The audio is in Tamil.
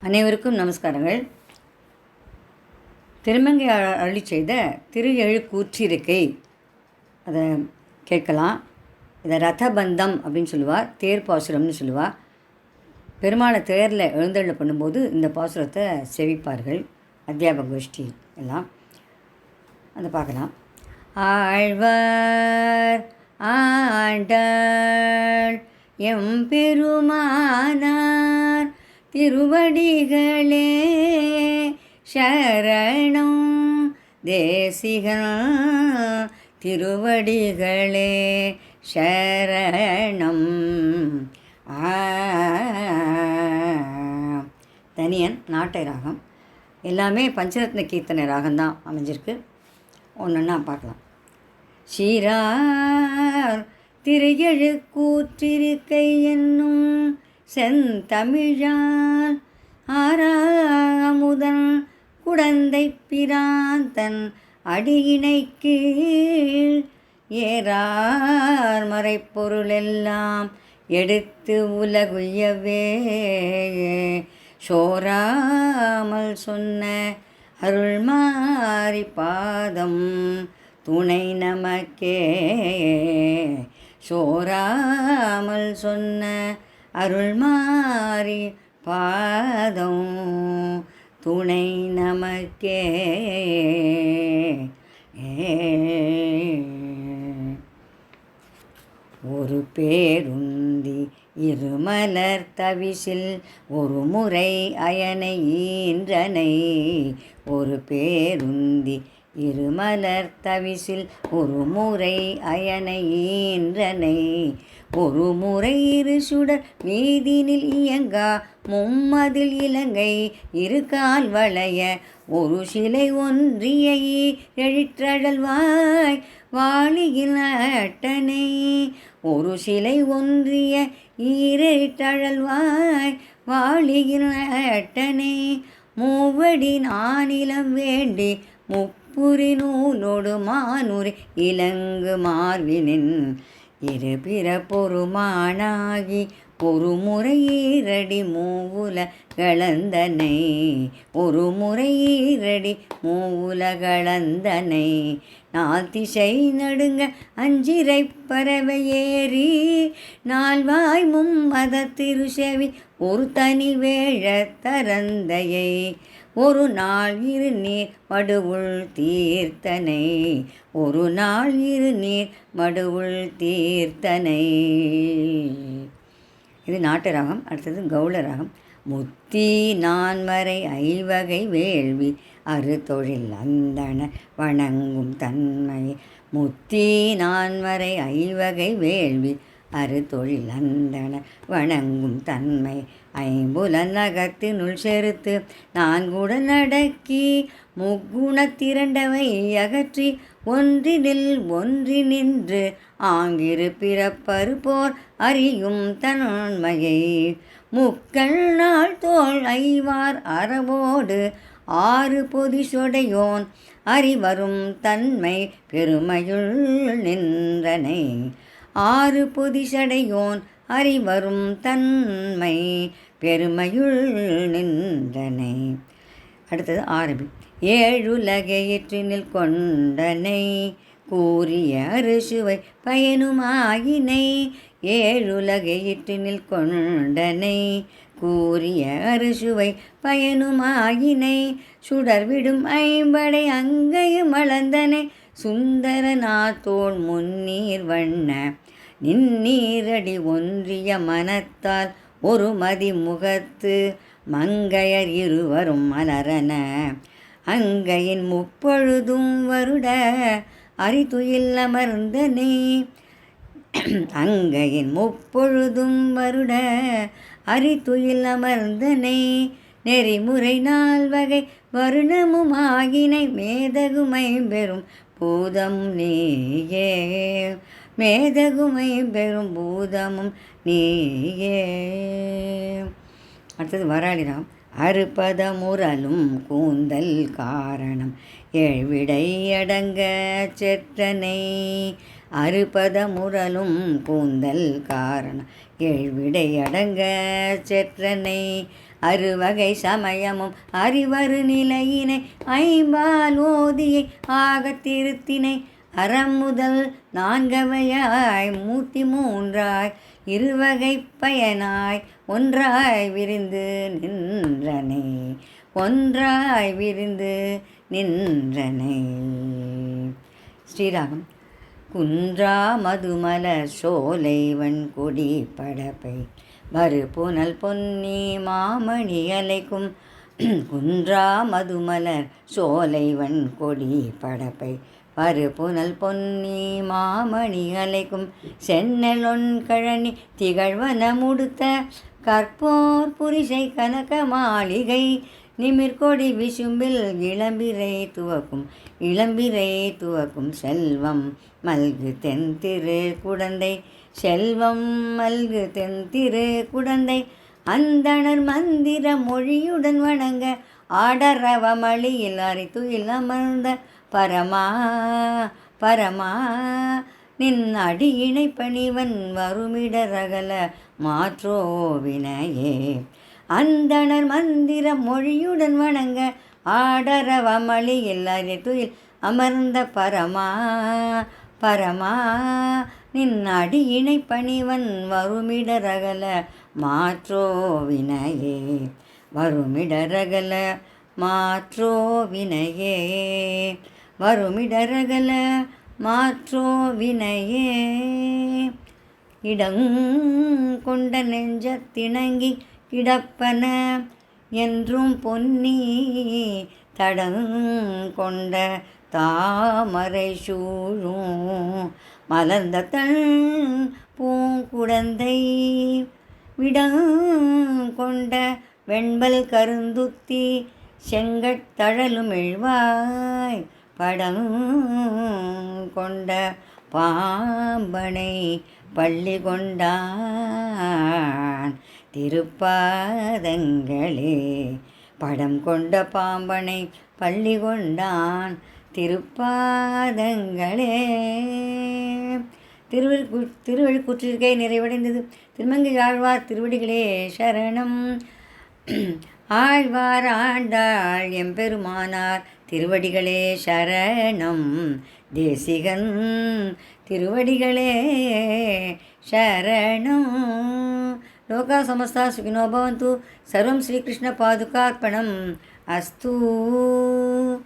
அனைவருக்கும் நமஸ்காரங்கள். திருமங்கை அ- செய்த திரு எழு கூற்றிருக்கை. அதை கேட்கலாம். இதை ரதபந்தம் அப்படின்னு சொல்லுவார் தேர் பாசுரம்னு சொல்லுவார். பெருமாளை தேரில் எழுந்தள்ள பண்ணும்போது இந்த பாசுரத்தை செவிப்பார்கள். அத்தியாபக கோஷ்டி எல்லாம். அதை பார்க்கலாம். ஆழ்வார் ஆண்டாள் எம்பெருமானார் திருவடிகளே சரணம் தேசிகன் திருவடிகளே சரணம் ஆ தனியன் நாட்டை ராகம் எல்லாமே பஞ்சரத்ன கீர்த்தனை ராகம்தான் அமைஞ்சிருக்கு. ஒன்றுன்னா பார்க்கலாம். சீரார் திரையழு கூற்றிருக்கை என்னும் செந்தமிழால் ஆறாமுதன் குடந்தை பிராந்தன் அடியினை கீழ் ஏறார் மறைப்பொருளெல்லாம் எடுத்து உலகுயவே. சோராமல் சொன்ன அருள்மாரி பாதம் துணை நமக்கே. சோராமல் சொன்ன அருள்மாரி பாதம் துணை நமக்கே. ஒரு பேருந்தி இருமலர் தவிசில் ஒரு முறை அயனை ஈன்றனை. ஒரு பேருந்தி இருமலர் தவிசில் ஒரு முறை அயனை ஈன்றனை. ஒரு முறை இரு சுடர் மீதினில் இயங்கா மும்மதில் இலங்கை இரு கால் வளைய ஒரு சிலை ஒன்றிய எழிற்றழல்வாய் வாளியில் அட்டனை ஒரு சிலை ஒன்றிய ஈரழித்தழல்வாய் வாளியில் அட்டனை மூவடி நானிலம் வேண்டி முப்புரி நூலோடு மானுரி இலங்கு மார்வினின் இரு பிற பொறுமானாகி ஒரு முறையீரடி மூவுல கலந்தனை. ஒரு முறையீரடி மூவுல கலந்தனை. நாத்திசை நடுங்க அஞ்சிரை பறவை ஏறி நால்வாய் மும்மத திருசெவி ஒரு தனி வேழ தரந்தையை. ஒரு நாள் இரு நீர் மடுவுள் தீர்த்தனை. ஒரு நாள் இரு நீர் மடுவுள் தீர்த்தனை. இது நாட்டு ராகம் அடுத்தது கௌள ராகம். முத்தி நான்மறை ஐவகை வேள்வி அறு தொழில் அந்தன வணங்கும் தன்மை. முத்தி நான்மறை ஐவகை வேள்வி அறு தொழில் அந்தன வணங்கும் தன்மை ஐம்புலன் நகத்தினுள் செருத்து நான்குடன் அடக்கி முக்குணத்திரண்டவை அகற்றி ஒன்றினில் ஒன்றி நின்று ஆங்கிரு பிறப்பரு போர் அறியும் தன்மையை முக்கள் நாள் தோல் ஐவார் அறவோடு ஆறு பொதி சொடையோன் அறிவரும் தன்மை பெருமையுள் நின்றனை ஆறு பொதி சடையோன் அறிவரும் தன்மை பெருமையுள் நின்றனை. அடுத்தது ஆரம்பி. ஏழுலகையிற்றினில் கொண்டனை கூறிய அரிசுவை பயனுமாயினை. ஏழுலகையிற்றினில் கொண்டனை கூறிய அரிசுவை பயனுமாயினை. சுடர்விடும் ஐம்படை அங்கையும் வளர்ந்தனை சுந்தரநாத்தோள் முன்னீர் வண்ண நின்னீரடி ஒன்றிய மனத்தால் ஒரு மதி முகத்து மங்கையர் இருவரும் மலரன. அங்கையின் முப்பொழுதும் வருட அரிதுயில் அமர்ந்தனே. அங்கையின் முப்பொழுதும் வருட அரிதுயில் அமர்ந்தனை. நெறிமுறை நால்வகை வருணமும் ஆகினை மேதகுமை பெறும் பூதம் நீயே. மேதகுமை பெறும் பூதமும் நீயே. அடுத்தது வராளிராம். அறுபத முரலும் கூந்தல் காரணம். ஏழ்விடை அடங்க செற்றனை. அறுபத முரலும் கூந்தல் காரணம். ஏழ்விடை அடங்க செற்றனை. அறுவகை சமயமும் அறிவறு நிலையினை ஐம்பால் ஓதியை ஆகத் திருத்தினை அறம் முதல் நான்கவையாய் மூர்த்தி மூன்றாய் இருவகை பயனாய் ஒன்றாய் விரிந்து நின்றனை ஒன்றாய் விரிந்து நின்றனை. ஸ்ரீராகம். குன்றா மதுமலர் சோலைவன் கொடி படப்பை மறுபுனல் பொன்னி மாமணி அலைக்கும் குன்றா மதுமலர் சோலைவன் கொடி படப்பை. மறுபுனல் பொன்னி மாமணி அலைக்கும் சென்னலொன் கழனி திகழ்வன முடுத்த. கற்போர் புரிசை கனக மாளிகை. நிமிர்கொடி விசும்பில் இளம்பிரை துவக்கும் இளம்பிரை துவக்கும் செல்வம் மல்கு தென்திரு குடந்தை. செல்வம் மல்கு தென்திரு குடந்தை அந்தணர் மந்திர மொழியுடன் வணங்க ஆடரவமளியில் அரித்துயில் அமர்ந்த பரமா பரமா. நின் அடியினை பணிவன் வருமிடரகல மாற்றோவினையே அந்தணர் மந்திர மொழியுடன் வணங்க ஆடரவமளியில் துயில் அமர்ந்த பரமா பரமா நின் அடியினை பணிவன் வருமிடரகல மாற்றோவினையே வருமிடரகல மாற்றோவினையே வருமிடரகல மாற்றோவினையே இடங் கொண்ட நெஞ்சத்திணங்கி கிடப்பன என்றும் பொன்னி தடங் கொண்ட தாமரை சூழும் மலர்ந்த தன் பூங்குடந்தை விடங் கொண்ட வெண்பல் கருந்துத்தி செங்கட்தழலும் எழுவாய் படங் கொண்ட பாம்பனை பள்ளி கொண்டான் திருப்பாதங்களே. படம் கொண்ட பாம்பனை பள்ளி கொண்டான் திருப்பாதங்களே. திருவள்ளு திருவள்ளுக்கூற்றிற்கை நிறைவடைந்தது. திருமங்கை ஆழ்வார் திருவடிகளே சரணம். ஆழ்வார் ஆண்டாள் எம்பெருமானார் திருவடிகளே சரணம். தேசிகன் திருவடிகளே சரணம். లోకా సమస్త సుఖినోభవంతు సర్వం శ్రీకృష్ణ పాదుకార్పణం. అస్తూ.